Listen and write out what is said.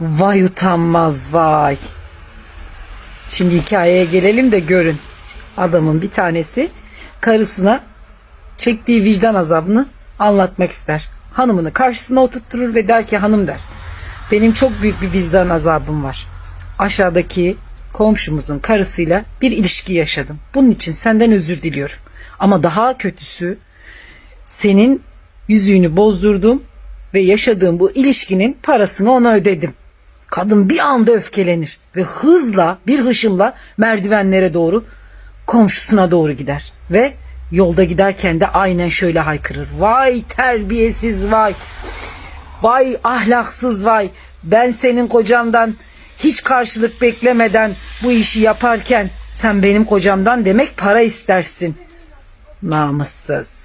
Vay utanmaz vay. Şimdi hikayeye gelelim de görün. Adamın bir tanesi karısına çektiği vicdan azabını anlatmak ister. Hanımını karşısına oturtturur ve der ki hanım der. Benim çok büyük bir vicdan azabım var. Aşağıdaki komşumuzun karısıyla bir ilişki yaşadım. Bunun için senden özür diliyorum. Ama daha kötüsü senin yüzüğünü bozdurdum ve yaşadığım bu ilişkinin parasını ona ödedim. Kadın bir anda öfkelenir ve hızla bir hışımla merdivenlere doğru komşusuna doğru gider ve yolda giderken de aynen şöyle haykırır. Vay terbiyesiz vay. Vay ahlaksız vay. Ben senin kocandan hiç karşılık beklemeden bu işi yaparken sen benim kocamdan demek para istersin. Namussuz.